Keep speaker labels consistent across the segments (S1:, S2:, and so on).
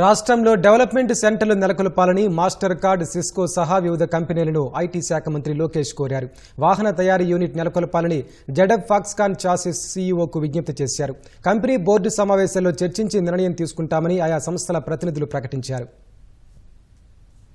S1: రాష్ట్రంలో డెవలప్మెంట్ సెంటర్లు నెలకొల్పాలని master card Cisco సహా వివిధ కంపెనీలను ఐటీ శాఖ మంత్రి లోకేష్ కోరారు. వాహన తయారీ యూనిట్ నెలకొల్పాలని జెడబ్ ఫాక్స్కాన్ చాసిస్ సీఈఓకు విజ్ఞప్తి చేశారు. కంపెనీ బోర్డు సమావేశంలో చర్చించి నిర్ణయం తీసుకుంటామని ఆయా సంస్థల ప్రతినిధులు ప్రకటించారు.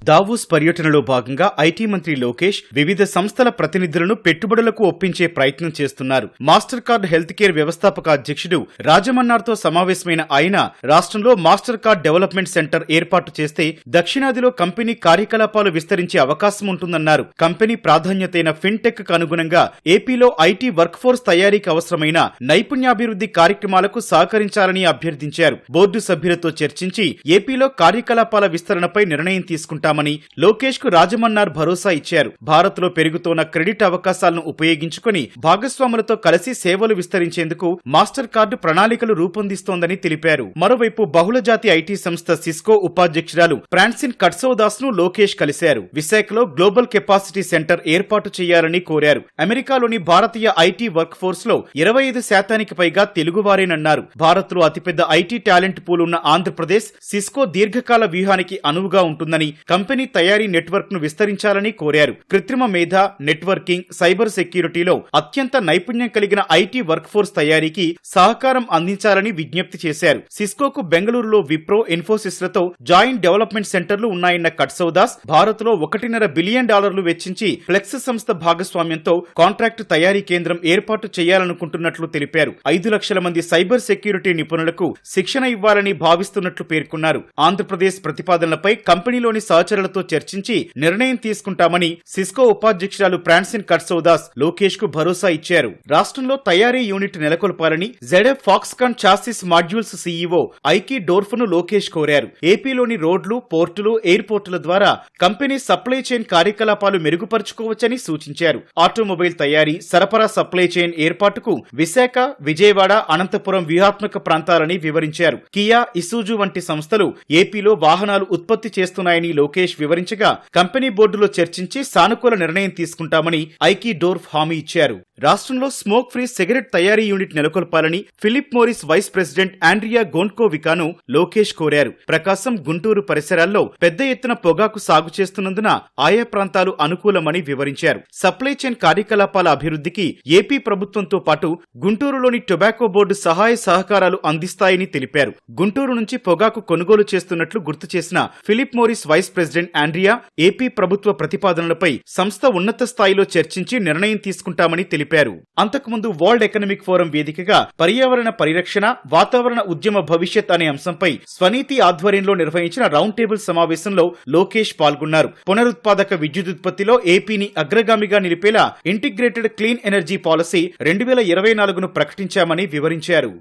S2: దావూస్ పర్యటనలో భాగంగా ఐటీ మంత్రి లోకేష్ వివిధ సంస్థల ప్రతినిధులను పెట్టుబడులకు ఒప్పించే ప్రయత్నం చేస్తున్నారు. మాస్టర్ కార్డ్ హెల్త్ కేర్ వ్యవస్థాపక అధ్యక్షుడు రాజమన్నార్తో సమావేశమైన ఆయన రాష్ట్రంలో మాస్టర్ కార్డ్ డెవలప్మెంట్ సెంటర్ ఏర్పాటు చేస్తే దక్షిణాదిలో కంపెనీ కార్యకలాపాలు విస్తరించే అవకాశం ఉంటుందన్నారు. కంపెనీ ప్రాధాన్యతైన ఫిన్టెక్కు అనుగుణంగా ఏపీలో ఐటీ వర్క్ ఫోర్స్ తయారీకి అవసరమైన నైపుణ్యాభివృద్ధి కార్యక్రమాలకు సహకరించాలని అభ్యర్థించారు. బోర్డు సభ్యులతో చర్చించి ఏపీలో కార్యకలాపాల విస్తరణపై నిర్ణయం తీసుకుంటామని లోకేష్కు రాజమన్నార్ భరోసా ఇచ్చారు. భారత్లో పెరుగుతున్న క్రెడిట్ అవకాశాలను ఉపయోగించుకుని భాగస్వాములతో కలిసి సేవలు విస్తరించేందుకు మాస్టర్ కార్డు ప్రణాళికలు రూపొందిస్తోందని తెలిపారు. మరోవైపు బహుళజాతి ఐటీ సంస్థ సిస్కో ఉపాధ్యక్షురాలు ఫ్రాన్సిన్ కట్సోదాస్ను లోకేష్ కలిశారు. విశాఖలో గ్లోబల్ కెపాసిటీ సెంటర్ ఏర్పాటు చేయాలని కోరారు. అమెరికాలోని భారతీయ ఐటీ వర్క్ ఫోర్స్లో ఇరవై ఐదు శాతానికి పైగా తెలుగువారేనన్నారు. భారత్లో అతిపెద్ద ఐటీ టాలెంట్ పూల్ ఉన్న ఆంధ్రప్రదేశ్ సిస్కో దీర్ఘకాల వ్యూహానికి అనువుగా ఉంటుందని కంపెనీ తయారీ నెట్వర్క్ను విస్తరించాలని కోరారు. కృత్రిమ మేధ నెట్వర్కింగ్ సైబర్ సెక్యూరిటీలో అత్యంత నైపుణ్యం కలిగిన ఐటీ వర్క్ ఫోర్స్ తయారీకి సహకారం అందించాలని విజ్ఞప్తి చేశారు. సిస్కోకు బెంగళూరులో విప్రో ఇన్ఫోసిస్లతో జాయింట్ డెవలప్మెంట్ సెంటర్లు ఉన్నాయన్న కట్సౌదాస్ భారత్లో ఒకటిన్నర బిలియన్ డాలర్లు వెచ్చించి ఫ్లెక్స్ సంస్థ భాగస్వామ్యంతో కాంట్రాక్టు తయారీ కేంద్రం ఏర్పాటు చేయాలనుకుంటున్నట్లు తెలిపారు. ఐదు లక్షల మంది సైబర్ సెక్యూరిటీ నిపుణులకు శిక్షణ ఇవ్వాలని భావిస్తున్నట్లు పేర్కొన్నారు. ఆంధ్రప్రదేశ్ ప్రతిపాదనలపై కంపెనీలోని సహచరులతో చర్చించి నిర్ణయం తీసుకుంటామని సిస్కో ఉపాధ్యక్షురాలు ప్రాన్సిన్ కట్సౌదాస్ లోకేష్కు భరోసా ఇచ్చారు. రాష్ట్రంలో తయారీ unit నెలకొల్పాలని ZF Foxconn chassis modules CEO ఐకి డోర్ఫ్ను లోకేష్ కోరారు. ఏపీలోని రోడ్లు పోర్టులు ఎయిర్పోర్టుల ద్వారా కంపెనీ సప్లై చైన్ కార్యకలాపాలు మెరుగుపరుచుకోవచ్చని సూచించారు. ఆటోమొబైల్ తయారీ సరఫరా సప్లై చైన్ ఏర్పాటుకు విశాఖ విజయవాడ అనంతపురం వ్యూహాత్మక ప్రాంతాలని వివరించారు. కియా ఇసూజు వంటి సంస్థలు ఏపీలో వాహనాలు ఉత్పత్తి చేస్తున్నాయని లోకేష్ వివరించగా కంపెనీ బోర్డులో చర్చించి సానుకూల నిర్ణయం తీసుకుంటామని ఐకీ డోర్ఫ్ హామీ ఇచ్చారు. రాష్ట్రంలో స్మోక్ ఫ్రీ సిగరెట్ తయారీ unit నెలకొల్పాలని Philip Morris vice president Andrea గోన్కోవికాను Lokesh కోరారు. ప్రకాశం గుంటూరు పరిసరాల్లో పెద్ద ఎత్తున పొగాకు సాగు చేస్తున్నందున ఆయా ప్రాంతాలు అనుకూలమని వివరించారు. సప్లై చైన్ కార్యకలాపాల అభివృద్ధికి ఏపీ ప్రభుత్వంతో పాటు గుంటూరులోని టొబాకో బోర్డు సహాయ సహకారాలు అందిస్తాయని తెలిపారు. గుంటూరు నుంచి పొగాకు కొనుగోలు చేస్తున్నట్లు గుర్తు చేసిన Philip Morris vice president Andrea AP ప్రభుత్వ ప్రతిపాదనలపై సంస్థ ఉన్నత స్థాయిలో చర్చించి నిర్ణయం తీసుకుంటామని తెలిపారు. అంతకుముందు వరల్డ్ ఎకనామిక్ ఫోరం వేదికగా పర్యావరణ పరిరక్షణ వాతావరణ ఉద్యమ భవిష్యత్ అనే అంశంపై స్వనీతి ఆధ్వర్యంలో నిర్వహించిన రౌండ్ టేబుల్ సమావేశంలో లోకేష్ పాల్గొన్నారు. పునరుత్పాదక విద్యుదుత్పత్తిలో ఏపీని అగ్రగామిగా నిలిపేలా ఇంటిగ్రేటెడ్ క్లీన్ ఎనర్జీ పాలసీ రెండు వేల ఇరవై నాలుగును ప్రకటించామని వివరించారు.